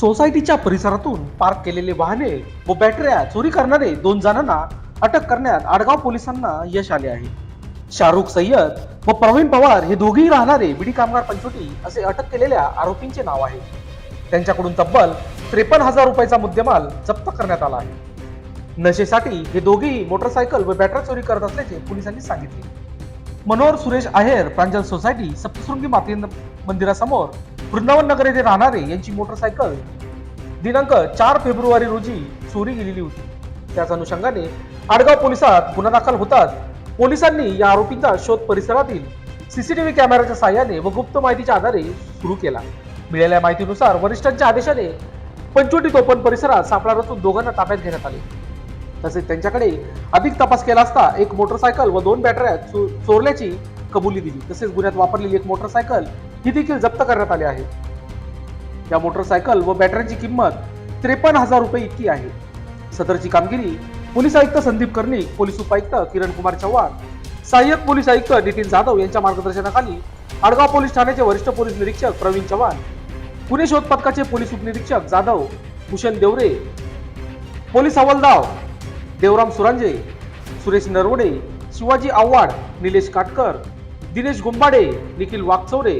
सोसायटीच्या परिसरातून पार्क केलेले वाहने व बॅटऱ्या चोरी करणारे दोन जणांना अटक करण्यात आडगाव पोलिसांना यश आले आहे. शाहरुख सय्यद व प्रवीण पवार हे दोघेही राहणारे बिडी कामगार पंचोटी असे अटक केलेल्या आरोपींचे नाव आहे. त्यांच्याकडून तब्बल त्रेपन्न हजार रुपयाचा मुद्देमाल जप्त करण्यात आला आहे. नशेसाठी हे दोघेही मोटरसायकल व बॅटऱ्या चोरी करत असल्याचे पोलिसांनी सांगितले. मनोहर सुरेश आहेर प्रांजल सोसायटी सप्तशृंगी माते मंदिरासमोर वृंदावन नगर येथे राहणारे यांची मोटरसायकल दिनांक चार फेब्रुवारी रोजी चोरी गेलेली होती. त्याच अनुषंगाने आडगाव पोलिसात गुन्हा दाखल होताच पोलिसांनी या आरोपींचा शोध परिसरातील सीसीटीव्ही कॅमेऱ्याच्या साहाय्याने व गुप्त माहितीच्या आधारे सुरू केला. मिळालेल्या माहितीनुसार वरिष्ठांच्या आदेशाने पंचवटी टोपण परिसरात सापळा रचून दोघांना ताब्यात घेण्यात आले. तसेच त्यांच्याकडे अधिक तपास केला असता एक मोटरसायकल व दोन बॅटऱ्या चो- चोरल्याची कबुली दिली. तसेच गुन्ह्यात वापरलेली एक मोटरसायकल ही देखील जप्त करण्यात आली आहे. या मोटरसायकल व बॅटऱ्यांची किंमत त्रेपन्न हजार रुपये इतकी आहे. सदरची कामगिरी पोलीस आयुक्त संदीप कर्णिक पोलीस उपायुक्त किरण कुमार चव्हाण सहाय्यक पोलीस आयुक्त नितीन जाधव यांच्या मार्गदर्शनाखाली आडगाव पोलीस ठाण्याचे वरिष्ठ पोलीस निरीक्षक प्रवीण चव्हाण पुणे शोध पथकाचे पोलीस उपनिरीक्षक जाधव भूषण देवरे पोलीस हवालदार देवराम सुरांजे सुरेश नरवडे शिवाजी आव्हाड निलेश काटकर दिनेश गुंबाडे निखिल वागचौरे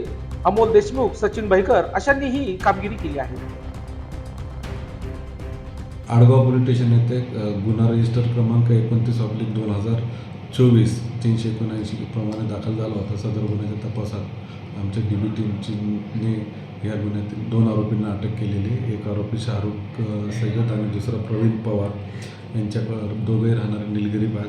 अमोल देशमुख सचिन भयकर अशांनी ही कामगिरी केली आहे. आडगाव पोलीस स्टेशन येथे गुन्हा रजिस्टर क्रमांक एकोणतीस ऑब्लिक दोन हजार चोवीस तीनशे एकोणऐंशी प्रमाणे दाखल झाला होता. सदर गुन्ह्याच्या तपासात आमच्या डी बी टीमचीने या गुन्ह्यातील दोन आरोपींना अटक केलेली एक आरोपी शाहरुख अ, सय्यद आणि दुसरा प्रवीण पवार. यांच्याकडे दोघे राहणारे निलगिरी बाग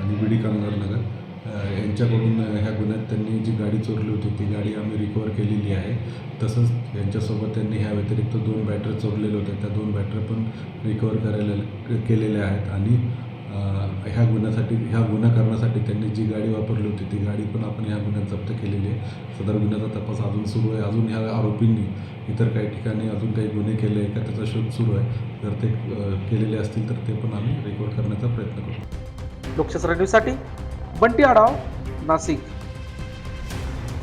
आणि बिडी कामगार नगर. यांच्याकडून ह्या गुन्ह्यात त्यांनी जी गाडी चोरली होती ती गाडी आम्ही रिकवर केलेली आहे. तसंच यांच्यासोबत त्यांनी ह्या व्यतिरिक्त दोन बॅटरी चोरलेल्या होत्या त्या दोन बॅटरी पण रिकवर करायला केलेल्या आहेत. आणि ह्या गुन्ह्यासाठी ह्या गुन्हा करण्यासाठी त्यांनी जी गाडी वापरली होती ती गाडी पण आपण ह्या गुन्ह्यात जप्त केलेली आहे. सदर गुन्ह्याचा तपास अजून सुरू आहे. अजून ह्या आरोपींनी इतर काही ठिकाणी अजून काही गुन्हे केले आहे का त्याचा शोध सुरू आहे. जर ते केलेले असतील तर ते पण आम्ही रिकवर करण्याचा प्रयत्न करू. लोकशास्त्र न्यूजसाठी बंटी आढाव नाशिक.